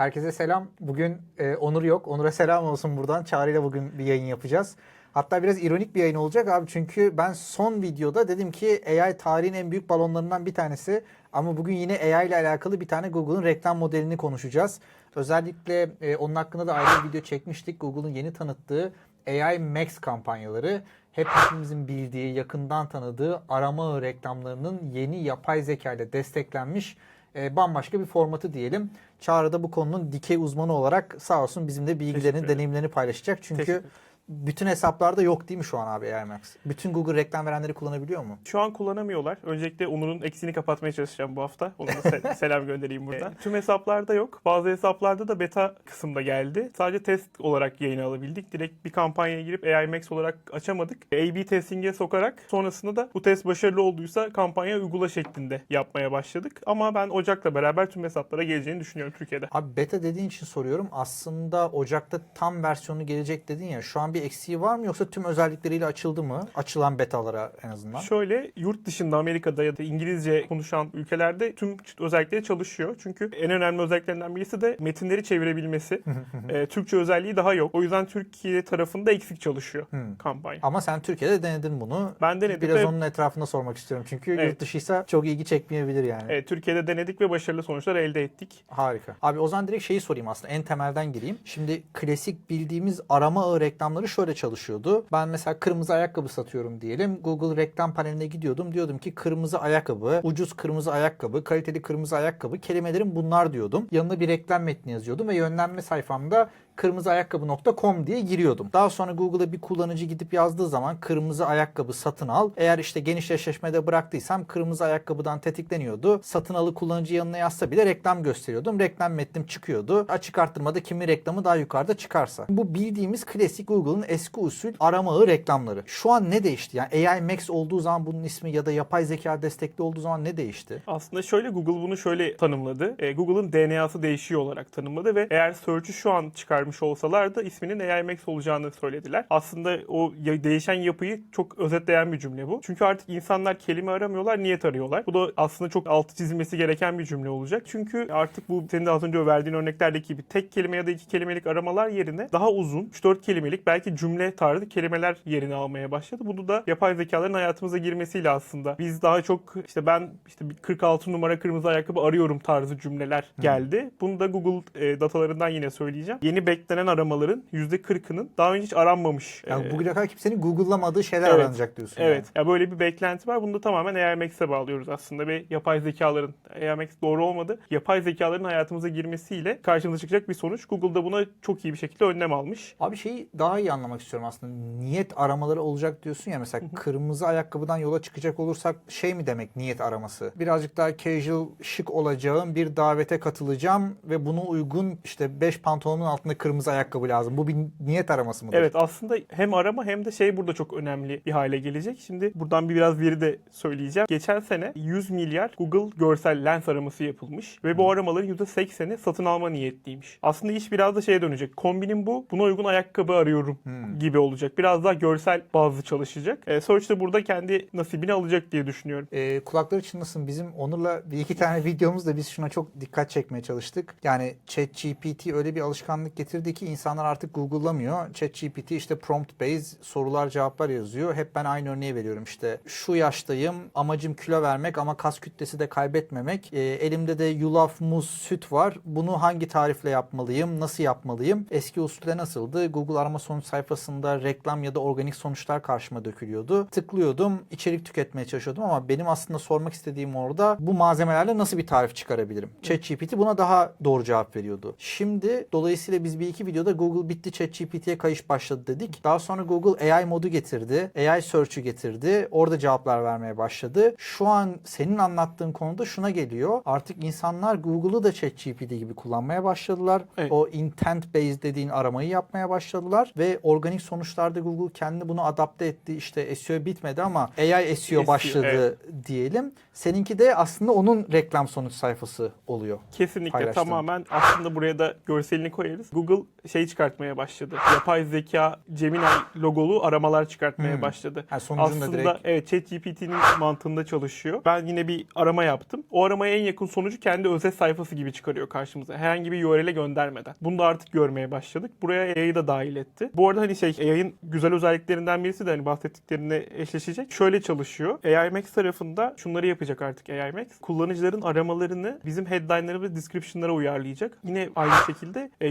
Herkese selam. Bugün e, Onur yok. Onur'a selam olsun buradan. Çağrı ile bugün bir yayın yapacağız. Hatta biraz ironik bir yayın olacak abi. Çünkü ben son videoda dedim ki AI tarihin en büyük balonlarından bir tanesi. Ama bugün yine AI ile alakalı bir tane Google'ın reklam modelini konuşacağız. Özellikle e, onun hakkında da ayrı bir video çekmiştik. Google'ın yeni tanıttığı AI Max kampanyaları. Hep hepimizin bildiği, yakından tanıdığı arama reklamlarının yeni yapay zeka ile desteklenmiş e, bambaşka bir formatı diyelim. Çağrı da bu konunun dikey uzmanı olarak sağ olsun bizimle bilgilerini, deneyimlerini paylaşacak. Çünkü bütün hesaplarda yok değil mi şu an abi AI Max? Bütün Google reklam verenleri kullanabiliyor mu? Şu an kullanamıyorlar. Öncelikle Onur'un eksiğini kapatmaya çalışacağım bu hafta. Ona da se- selam göndereyim buradan. Tüm hesaplarda yok. Bazı hesaplarda da beta kısımda geldi. Sadece test olarak yayına alabildik. Direkt bir kampanyaya girip AI Max olarak açamadık. A-B testing'e sokarak sonrasında da bu test başarılı olduysa kampanya uygula şeklinde yapmaya başladık. Ama ben Ocak'la beraber tüm hesaplara geleceğini düşünüyorum Türkiye'de. Abi beta dediğin için soruyorum. Aslında Ocak'ta tam versiyonu gelecek dedin ya. Şu an bir eksiği var mı yoksa tüm özellikleriyle açıldı mı? Açılan betalara en azından. Şöyle yurt dışında Amerika'da ya da İngilizce konuşan ülkelerde tüm özellikleri çalışıyor. Çünkü en önemli özelliklerinden birisi de metinleri çevirebilmesi. Ee, Türkçe özelliği daha yok. O yüzden Türkiye tarafında eksik çalışıyor kampanya. Ama sen Türkiye'de denedin bunu. Ben denedim Biraz ve onun etrafında sormak istiyorum. Çünkü Evet. yurt dışıysa çok ilgi çekmeyebilir yani. evet, Türkiye'de denedik ve başarılı sonuçlar elde ettik. Harika. Abi o zaman direkt şeyi sorayım aslında. En temelden gireyim. Şimdi klasik bildiğimiz arama ağı reklamları şöyle çalışıyordu. Ben mesela kırmızı ayakkabı satıyorum diyelim. Google reklam paneline gidiyordum. Diyordum ki kırmızı ayakkabı, ucuz kırmızı ayakkabı, kaliteli kırmızı ayakkabı. Kelimelerim bunlar diyordum. Yanına bir reklam metni yazıyordum ve yönlenme sayfamda kırmızıayakkabı.com diye giriyordum. Daha sonra Google'a bir kullanıcı gidip yazdığı zaman kırmızı ayakkabı satın al. Eğer işte geniş eşleşmede bıraktıysam kırmızı ayakkabıdan tetikleniyordu. Satın alı kullanıcı yanına yazsa bile reklam gösteriyordum. Reklam metnim çıkıyordu. Açık arttırmada kimin reklamı daha yukarıda çıkarsa. Bu bildiğimiz klasik Google'ın eski usul arama ağı reklamları. Şu an ne değişti? Yani AI Max olduğu zaman bunun ismi ya da yapay zeka destekli olduğu zaman ne değişti? Aslında şöyle Google bunu şöyle tanımladı. E, Google'ın DNA'sı değişiyor olarak tanımladı ve eğer Search'ü şu an çıkarmış olsalardı isminin AI Max olacağını söylediler. Aslında o değişen yapıyı çok özetleyen bir cümle bu. Çünkü artık insanlar kelime aramıyorlar, niyet arıyorlar. Bu da aslında çok altı çizilmesi gereken bir cümle olacak. Çünkü artık bu senin de az önce verdiğin örneklerdeki gibi tek kelime ya da iki kelimelik aramalar yerine daha uzun 3-4 kelimelik belki cümle tarzı kelimeler yerini almaya başladı. Bunu da yapay zekaların hayatımıza girmesiyle aslında biz daha çok işte ben işte bir 46 numara kırmızı ayakkabı arıyorum tarzı cümleler geldi. Bunu da Google e, datalarından yine söyleyeceğim. Yeni beklenen aramaların %40'ının daha önce hiç aranmamış. Yani e, bugüne kadar kimsenin Google'lamadığı şeyler Evet. aranacak diyorsun. Evet. Ya böyle bir beklenti var. Bunu da tamamen AI Max'e bağlıyoruz aslında ve yapay zekaların AI Max doğru olmadı. Yapay zekaların hayatımıza girmesiyle karşımıza çıkacak bir sonuç. Google da buna çok iyi bir şekilde önlem almış. Abi şeyi daha iyi anlamak istiyorum aslında. Niyet aramaları olacak diyorsun ya mesela kırmızı ayakkabıdan yola çıkacak olursak şey mi demek niyet araması? Birazcık daha casual, şık olacağım, bir davete katılacağım ve buna uygun işte 5 pantolonun altında kırmızı ayakkabı lazım. Bu bir niyet araması mıdır? Evet aslında hem arama hem de şey burada çok önemli bir hale gelecek. Şimdi buradan bir biraz veri de söyleyeceğim. Geçen sene 100 milyar Google görsel lens araması yapılmış ve bu aramaların %80'i satın alma niyetliymiş. Aslında iş biraz da şeye dönecek. Kombinim bu. Buna uygun ayakkabı arıyorum gibi olacak. Biraz daha görsel bazlı çalışacak. E, Search de burada kendi nasibini alacak diye düşünüyorum. Ee, kulakları çınlasın. Bizim Onur'la bir iki tane videomuzda biz şuna çok dikkat çekmeye çalıştık. Yani ChatGPT öyle bir alışkanlık getirdi ki insanlar artık Google'lamıyor. ChatGPT işte prompt based sorular cevaplar yazıyor. Hep ben aynı örneği veriyorum işte. Şu yaştayım amacım kilo vermek ama kas kütlesi de kaybetmemek. Ee, elimde de yulaf, muz, süt var. Bunu hangi tarifle yapmalıyım? Nasıl yapmalıyım? Eski usulde nasıldı? Google arama sonuç sayfasında reklam ya da organik sonuçlar karşıma dökülüyordu. Tıklıyordum, içerik tüketmeye çalışıyordum ama benim aslında sormak istediğim orada bu malzemelerle nasıl bir tarif çıkarabilirim? ChatGPT buna daha doğru cevap veriyordu. Şimdi dolayısıyla biz bir iki videoda Google bitti ChatGPT'ye kayış başladı dedik. Daha sonra Google AI modu getirdi. AI search'ü getirdi. Orada cevaplar vermeye başladı. Şu an senin anlattığın konuda şuna geliyor. Artık insanlar Google'ı da ChatGPT gibi kullanmaya başladılar. Evet. O intent based dediğin aramayı yapmaya başladılar ve organik sonuçlarda Google kendi bunu adapte etti. İşte SEO bitmedi ama AI SEO SEO, başladı evet. diyelim. Seninki de aslında onun reklam sonuç sayfası oluyor. Kesinlikle tamamen aslında buraya da görselini koyarız. Google Google şey çıkartmaya başladı. Yapay zeka Gemini logolu aramalar çıkartmaya Hmm. başladı. Sonucunda Aslında direkt evet ChatGPT'nin mantığında çalışıyor. Ben yine bir arama yaptım. O aramaya en yakın sonucu kendi özet sayfası gibi çıkarıyor karşımıza. Herhangi bir URL'e göndermeden. Bunu da artık görmeye başladık. Buraya AI'yı da dahil etti. Bu arada hani şey AI'ın güzel özelliklerinden birisi de hani bahsettiklerine eşleşecek. Şöyle çalışıyor. AI Max tarafında şunları yapacak artık AI Max. Kullanıcıların aramalarını bizim headline'lara ve description'lara uyarlayacak. Yine aynı şekilde e,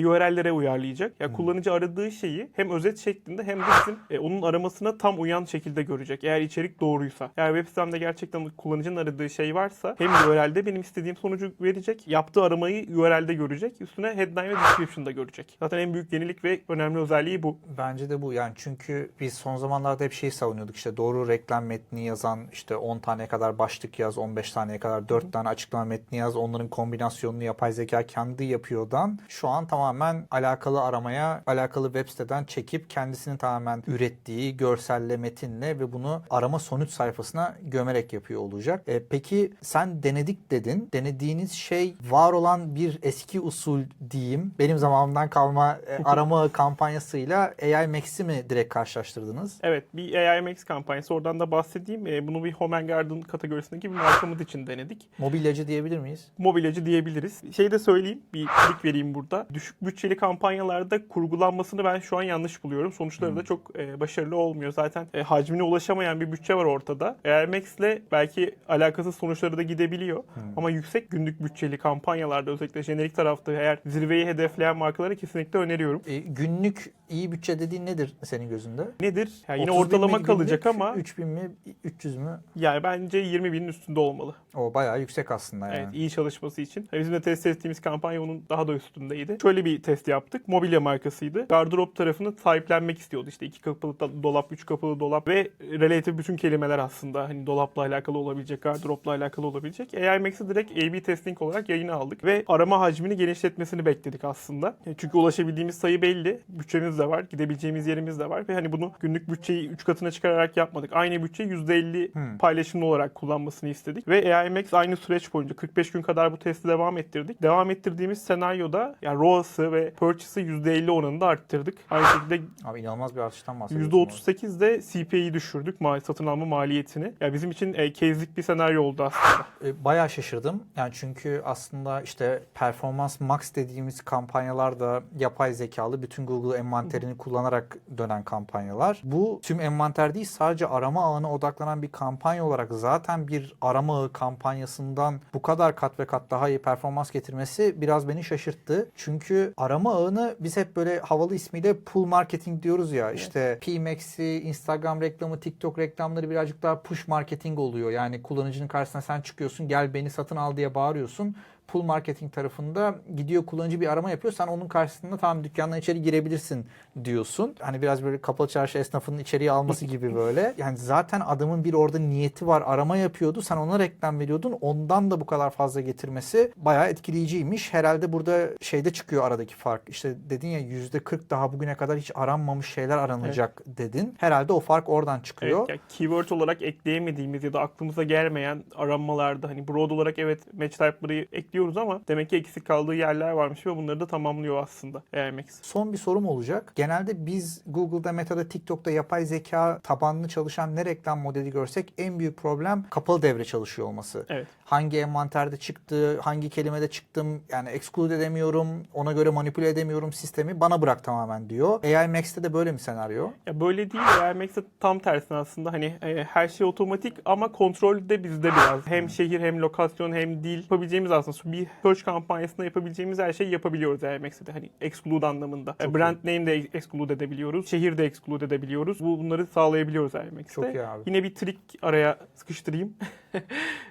URL'lere uyarlayacak. Ya kullanıcı aradığı şeyi hem özet şeklinde hem de bizim e, onun aramasına tam uyan şekilde görecek. Eğer içerik doğruysa. Eğer web sitemde gerçekten kullanıcının aradığı şey varsa hem URL'de benim istediğim sonucu verecek. Yaptığı aramayı URL'de görecek. Üstüne headline ve description'da görecek. Zaten en büyük yenilik ve önemli özelliği bu. Bence de bu yani çünkü biz son zamanlarda hep şeyi savunuyorduk işte doğru reklam metni yazan işte 10 tane kadar başlık yaz 15 taneye kadar 4 tane açıklama metni yaz onların kombinasyonunu yapay zeka kendi yapıyordan şu an tamamen alakalı aramaya alakalı web siteden çekip kendisini tamamen ürettiği görselle metinle ve bunu arama sonuç sayfasına gömerek yapıyor olacak. E, peki sen denedik dedin. Denediğiniz şey var olan bir eski usul diyeyim. Benim zamanımdan kalma e, arama kampanyasıyla AI Max'i mi direkt karşılaştırdınız? Evet bir AI Max kampanyası oradan da bahsedeyim. E, bunu bir Home and Garden kategorisindeki bir markamız için denedik. Mobilyacı diyebilir miyiz? mobilyacı diyebiliriz. Şey de söyleyeyim, bir trik vereyim burada. Düşük bütçeli kampanyalarda kurgulanmasını ben şu an yanlış buluyorum. Sonuçları da çok e, başarılı olmuyor. Zaten e, hacmine ulaşamayan bir bütçe var ortada. Air Max'le belki alakasız sonuçları da gidebiliyor. Ama yüksek günlük bütçeli kampanyalarda özellikle jenerik tarafta eğer zirveyi hedefleyen markalara kesinlikle öneriyorum. E, günlük iyi bütçe dediğin nedir senin gözünde? Nedir? Yani yine 30 bin mi ortalama günlük, kalacak ama 3000 mi 300 mü? yani bence 20 binin üstünde olmalı. O bayağı yüksek aslında yani. Evet, iyi çalışması için. Yani Bizim de test ettiğimiz kampanya onun daha da üstündeydi. Şöyle bir test yaptık. Mobilya markasıydı. Gardırop tarafını sahiplenmek istiyordu. İşte iki kapılı dolap, üç kapılı dolap ve relatif bütün kelimeler aslında hani dolapla alakalı olabilecek, gardıropla alakalı olabilecek. AI Max'i direkt A-B testing olarak yayına aldık ve arama hacmini genişletmesini bekledik aslında. Yani Çünkü ulaşabildiğimiz sayı belli. Bütçemiz de var, gidebileceğimiz yerimiz de var ve hani bunu günlük bütçeyi 3 katına çıkararak yapmadık. Aynı bütçeyi %50 Hmm. paylaşımlı olarak kullanmasını istedik ve AI Max aynı süreç boyunca 45 gün kadar bu testi devam ettirdik. Devam ettirdiğimiz senaryoda yani ROAS'ı ve Purchase'ı %50 oranında arttırdık. Aynı şekilde Abi inanılmaz bir artıştan bahsediyorsun. orada. %38 de CPA'yı düşürdük mal satın alma maliyetini. Ya bizim için e, case'lik bir senaryo oldu aslında. E, Bayağı şaşırdım. Yani çünkü aslında işte Performance Max dediğimiz kampanyalar da yapay zekalı bütün Google envanterini kullanarak dönen kampanyalar. Bu tüm envanter değil sadece arama ağına odaklanan bir kampanya olarak zaten bir arama ağı kampanyasından bu kadar kat ve kat daha iyi performans getirmesi biraz beni şaşırttı. Çünkü arama ağını biz hep böyle havalı ismiyle pull marketing diyoruz ya. işte PMAX'i, Instagram reklamı, TikTok reklamları birazcık daha push marketing oluyor. Yani kullanıcının karşısına sen çıkıyorsun gel beni satın al diye bağırıyorsun. Pull marketing tarafında gidiyor kullanıcı bir arama yapıyor. Sen onun karşısında tamam dükkandan içeri girebilirsin diyorsun. Hani biraz böyle kapalı çarşı esnafının içeriye alması gibi böyle. Yani zaten adamın bir orada niyeti var. Arama yapıyordu. Sen ona reklam veriyordun. Ondan da bu kadar fazla getirmesi bayağı etkileyiciymiş. Herhalde burada şeyde çıkıyor aradaki fark. İşte dedin ya %40 daha bugüne kadar hiç aranmamış şeyler aranacak dedin. Herhalde o fark oradan çıkıyor. Evet, yani keyword olarak ekleyemediğimiz ya da aklımıza gelmeyen aranmalarda hani broad olarak evet match type'ları ekliyoruz ama demek ki eksik kaldığı yerler varmış ve bunları da tamamlıyor aslında AI Max. Son bir sorum olacak. Genelde biz Google'da, Meta'da, TikTok'ta yapay zeka tabanlı çalışan ne reklam modeli görsek en büyük problem kapalı devre çalışıyor olması. Evet. Hangi envanterde çıktı, hangi kelimede çıktım yani exclude edemiyorum, ona göre manipüle edemiyorum sistemi bana bırak tamamen diyor. AI Max'te de böyle mi senaryo? Ya böyle değil AI Max'te tam tersine aslında hani e, her şey otomatik ama kontrol de bizde biraz. Hem şehir hem lokasyon hem dil yapabileceğimiz aslında bir search kampanyasında yapabileceğimiz her şeyi yapabiliyoruz AI Max'te de hani exclude anlamında. Çok brand name de exclude edebiliyoruz. Şehir de exclude edebiliyoruz. Bu bunları sağlayabiliyoruz AI Max'te. Çok iyi abi. Yine bir trik araya sıkıştırayım.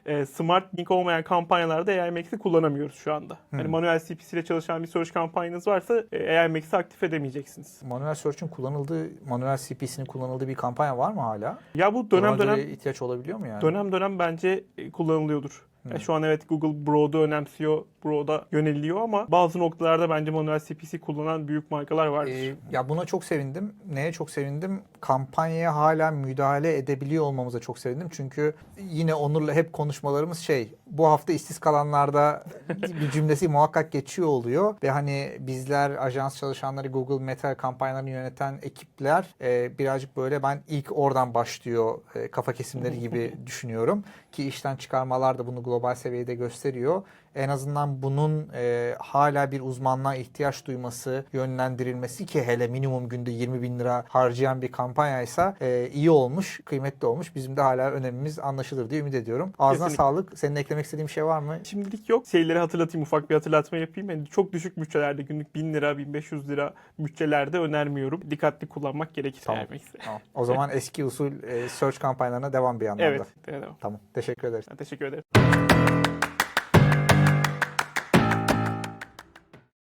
E, Smart link olmayan kampanyalarda AI Max'i kullanamıyoruz şu anda. Hani manuel CPC ile çalışan bir search kampanyanız varsa e, AI Max'i aktif edemeyeceksiniz. Manuel Search'ün kullanıldığı, manuel CPC'nin kullanıldığı bir kampanya var mı hala? Ya bu dönem Buna dönem ihtiyaç olabiliyor mu yani? dönem dönem bence e, kullanılıyordur. Ya şu an evet Google Broad'u önemsiyor Broad'a yöneliyor ama bazı noktalarda bence manuel CPC kullanan büyük markalar vardır. Ee, ya buna çok sevindim. Neye çok sevindim? Kampanyaya hala müdahale edebiliyor olmamıza çok sevindim. Çünkü yine Onur'la hep konuşmalarımız şey, bu hafta işsiz kalanlarda bir cümlesi muhakkak geçiyor oluyor. Ve hani bizler ajans çalışanları Google Meta kampanyalarını yöneten ekipler e, birazcık böyle ben ilk oradan başlıyor e, kafa kesimleri gibi düşünüyorum. Ki işten çıkarmalar da bunu global seviyede gösteriyor. En azından bunun e, hala bir uzmanlığa ihtiyaç duyması, yönlendirilmesi ki hele minimum günde 20 bin lira harcayan bir kampanyaysa e, iyi olmuş, kıymetli olmuş. Bizim de hala önemimiz anlaşılır diye ümit ediyorum. Ağzına Kesinlikle. sağlık. Senin eklemek istediğin bir şey var mı? Şimdilik yok. Şeyleri hatırlatayım, ufak bir hatırlatma yapayım. Yani çok düşük bütçelerde, günlük 1000 lira, 1500 lira bütçelerde önermiyorum. Dikkatli kullanmak gerekir Tamam. Tamam. O zaman eski usul e, search kampanyalarına devam bir yandan Evet. devam. Tamam. Teşekkür ederiz. Teşekkür ederim.